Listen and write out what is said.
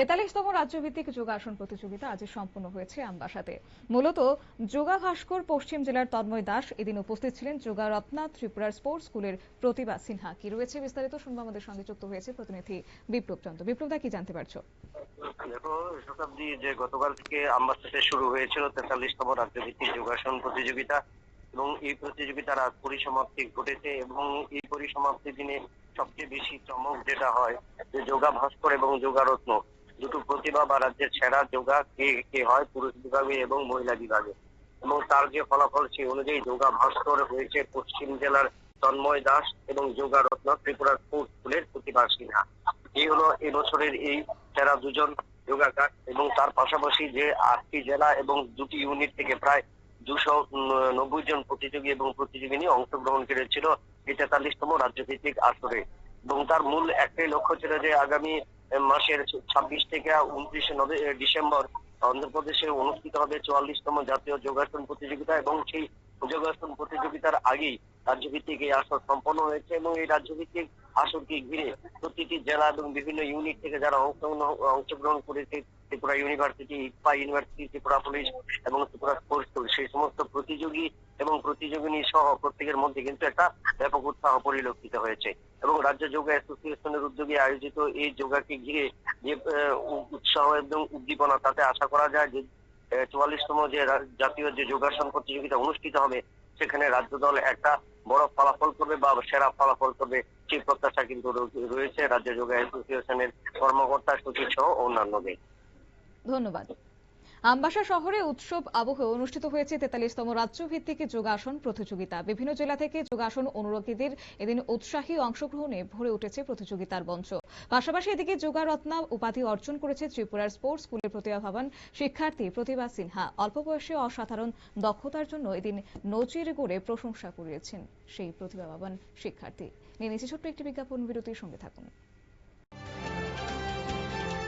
তেতাল্লিশতম রাজ্যভিত্তিক যোগাসন প্রতিযোগিতা আজ সম্পন্ন হয়েছে আমবাসাতে। মূলত যোগা ভাস্কর পশ্চিম জেলার তন্ময় দাস এদিন উপস্থিত ছিলেন যোগা রত্না ত্রিপুরার স্পোর্টস স্কুলের প্রতিভা সিনহা। কি রয়েছে বিস্তারিত? শুনব আমাদের সঙ্গে যুক্ত হয়েছে প্রতিনিধি বিপ্লব চন্দ্র। বিপ্লব দা, কি জানতে পারছ? দেখো শতাব্দী যে গতকাল থেকে আমবাসাতে শুরু হয়েছিল তেতাল্লিশতম রাজ্যভিত্তিক যোগাসন প্রতিযোগিতা এবং এই প্রতিযোগিতার আজ পরিসমাপ্তি ঘটেছে এবং এই পরিসমাপ্তি দিনে সবচেয়ে বেশি চমক যেটা হয় যে যোগা ভাস্কর এবং যোগারত্ন দুটো প্রতিভা বা রাজ্যের সেরা যোগা কে কে হয়? পুরুষ বিভাগে এবং মহিলা বিভাগে। এবং তার যে ফলাফল সেই অনুযায়ী যোগা ভাস্কর হয়েছে পশ্চিম জেলার তন্ময় দাস এবং যোগা রত্ন ত্রিপুরা স্পোর্টস স্কুলের প্রতিভা সিনহা। এই হলো এবছরের এই সেরা দুজন যোগাকার এবং তার পাশাপাশি যে আটটি জেলা এবং দুটি ইউনিট থেকে প্রায় দুশো নব্বই জন প্রতিযোগী এবং প্রতিযোগিনী অংশগ্রহণ করেছিল এই তেতাল্লিশতম রাজ্যভিত্তিক আসরে। এবং তার মূল একটাই লক্ষ্য ছিল যে আগামী মাসের ছাব্বিশ থেকে উনত্রিশে ডিসেম্বর অন্ধ্রপ্রদেশে অনুষ্ঠিত হবে চুয়াল্লিশতম জাতীয় যোগাসন প্রতিযোগিতা এবং সেই যোগাসন প্রতিযোগিতার আগেই রাজ্যভিত্তিক এই আসর সম্পন্ন হয়েছে এবং এই রাজ্যভিত্তিক আসরকে ঘিরে প্রতিটি জেলা এবং বিভিন্ন ইউনিট থেকে যারা অংশগ্রহণ অংশগ্রহণ করেছে Tripura university ইকপা university Tripura police এবং ত্রিপুরা স্পোর্টস স্কুল সেই সমস্ত প্রতিযোগী এবং প্রতিযোগিনী সহ প্রত্যেকের মধ্যে কিন্তু একটা ব্যাপক উৎসাহ পরিলক্ষিত হয়েছে এবং রাজ্য যোগা অ্যাসোসিয়েশনের উদ্যোগে আয়োজিত এই যোগাকে ঘিরে যে উৎসাহ এবং উদ্দীপনা তাতে আশা করা যায় যে চুয়াল্লিশতম যে জাতীয় যে যোগাসন প্রতিযোগিতা অনুষ্ঠিত হবে, সেখানে রাজ্য দল একটা বড় ফলাফল করবে বা সেরা ফলাফল করবে সেই প্রত্যাশা কিন্তু রয়েছে রাজ্য যোগা অ্যাসোসিয়েশনের কর্মকর্তা সচিব সহ অন্যান্যদের। ধন্যবাদ। আমবাসা শহরে উৎসব আবহে অনুষ্ঠিত হয়েছে তেতাল্লিশতম রাজ্যভিত্তিক যোগাসন প্রতিযোগিতা। বিভিন্ন জেলা থেকে যোগাসন অনুরাগীদের এদিন উৎসাহী অংশগ্রহণে ভরে উঠেছে প্রতিযোগিতার মঞ্চ। পাশাপাশি এদিকে যোগারত্না উপাধি অর্জন করেছে ত্রিপুরার স্পোর্টস স্কুলের প্রতিভাবান শিক্ষার্থী প্রতিভা সিনহা। অল্প বয়সে অসাধারণ দক্ষতার জন্য এদিন নজির গড়ে প্রশংসা করিয়েছেন সেই প্রতিভাবান শিক্ষার্থী। নিয়ে নিচ্ছে ছোট্ট একটি বিজ্ঞাপন, বিরতির সঙ্গে থাকুন।